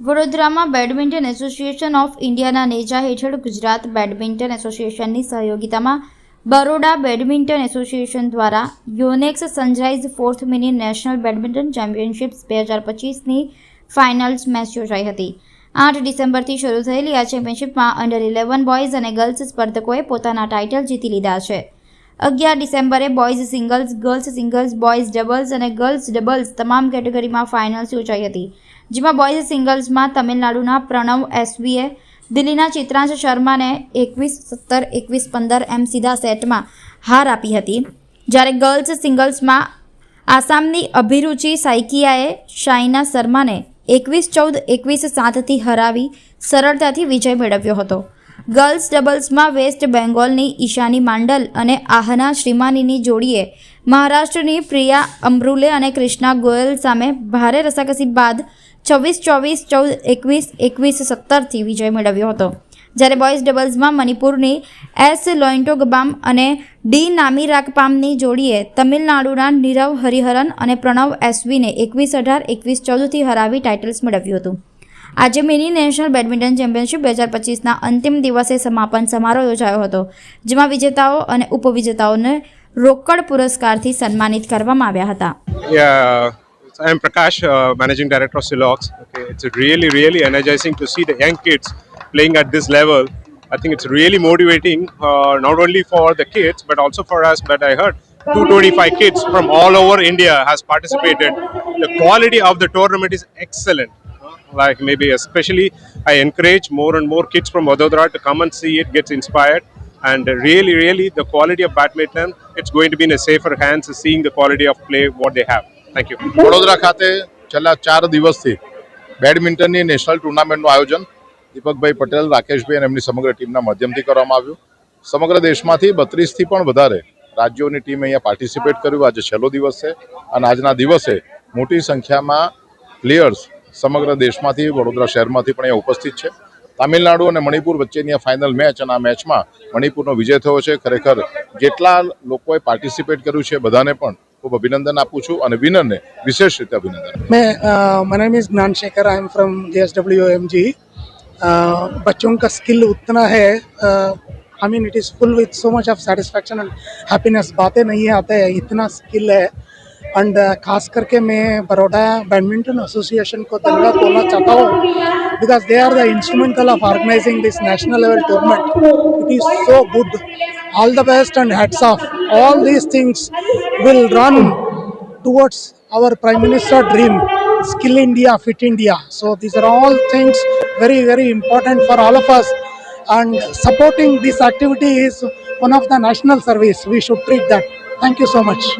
વડોદરામાં badminton association of ઇન્ડિયાના નેજા હેઠળ ગુજરાત બેડમિન્ટન એસોસિએશનની સહયોગિતામાં બરોડા બેડમિન્ટન એસોસિએશન દ્વારા Yonex sunrise fourth mini national badminton championships બે હજાર પચીસની ફાઇનલ્સ મેચ યોજાઈ હતી. આઠ ડિસેમ્બરથી શરૂ થયેલી આ ચેમ્પિયનશિપમાં અંડર ઇલેવન બોયઝ અને ગર્લ્સ સ્પર્ધકોએ પોતાના ટાઇટલ જીતી લીધા છે. અગિયાર ડિસેમ્બરે boys singles, girls singles, boys doubles અને ગર્લ્સ ડબલ્સ તમામ કેટેગરીમાં ફાઇનલ્સ યોજાઈ હતી. જેમાં બોયઝ સિંગલ્સમાં તમિલનાડુના પ્રણવ એસવીએ, દિલ્હીના ચિત્રાંશ શર્માને એકવીસ સત્તર, એકવીસ પંદર એમ સીધા સેટમાં હાર આપી હતી. જ્યારે ગર્લ્સ સિંગલ્સમાં આસામની અભિરુચિ સાઇકિયાએ શાઇના શર્માને એકવીસ ચૌદ, એકવીસ સાતથી હરાવી સરળતાથી વિજય મેળવ્યો હતો. ગર્લ્સ ડબલ્સમાં વેસ્ટ બેંગોલની ઈશાની માંડલ અને આહના શ્રીમાનીની જોડીએ મહારાષ્ટ્રની પ્રિયા અમરુલે અને ક્રિષ્ના ગોયલ સામે ભારે રસાકસી બાદ છવ્વીસ ચોવીસ, ચૌદ, એકવીસ એકવીસ, સત્તરથી વિજય મેળવ્યો હતો. જ્યારે બોયઝ ડબલ્સમાં મણિપુરની એસ લોઇન્ટોગબામ અને ડી નામી રાકપામની જોડીએ તમિલનાડુના નીરવ હરિહરન અને પ્રણવ એસવીને એકવીસ અઢાર, એકવીસ ચૌદથી હરાવી ટાઇટલ્સ મેળવ્યું હતું. આજે મિની નેશનલ બેડમિન્ટન ચેમ્પિયનશિપ બે હજાર પચીસના અંતિમ દિવસે સમાપન સમારોહ યોજાયો હતો, જેમાં વિજેતાઓ અને ઉપવિજેતાઓને રોકડ પુરસ્કારથી સન્માનિત કરવામાં આવ્યા હતા. Yeah, I am Prakash, uh, Managing Director of Silox. Okay, it's really, really energizing to see the young kids playing at this level. I think it's really motivating, uh, not only for the kids but also for us. But I heard 225 kids from all over India has participated. The quality of the tournament is excellent. Like maybe especially, I encourage more and more kids from Vadodara to come and see it, get inspired. And really, really, the quality of badminton, it's going to be in a safer hands, seeing the quality of play what they have. Thank you Vadodara ખાતે છેલ્લા ચાર દિવસથી બેડમિન્ટનની national ટુર્નામેન્ટનું આયોજન દીપકભાઈ પટેલ, રાકેશભાઈ અને એમની સમગ્ર ટીમના માધ્યમથી કરવામાં આવ્યું. સમગ્ર દેશમાંથી બત્રીસથી પણ વધારે રાજ્યોની ટીમ અહીંયા પાર્ટિસિપેટ કર્યું. આજે છેલ્લો દિવસ છે અને આજના દિવસે મોટી સંખ્યામાં પ્લેયર્સ સમગ્ર દેશમાંથી, વડોદરા શહેરમાંથી પણ અહીંયા ઉપસ્થિત છે. તામિલનાડુ અને મણિપુર વચ્ચેની આ ફાઇનલ મેચ અને આ મેચમાં મણિપુરનો વિજય થયો છે. ખરેખર જેટલા લોકોએ પાર્ટિસિપેટ કર્યું છે બધાને પણ ખૂબ અભિનંદન આપું છું અને વિનરને વિશેષ રીતે અભિનંદન मैं my name is Gyan Shekhar I am from J S W M G बच्चों का स्किल उतना है I mean it is full with so much of satisfaction and happiness बातें नहीं आते हैं इतना स्किल है एंड खास करके मैं बड़ौदा बैडमिंटन एसोसिएशन को धन्यवाद बोलना चाहता हूँ because they are the instrumental of organising this national level tournament it is so good all the best and heads of all these things will run towards our Prime Minister dream, Skill India, Fit India. So these are all things very, very important for all of us. And supporting this activity is one of the national service. We should treat that. Thank you so much.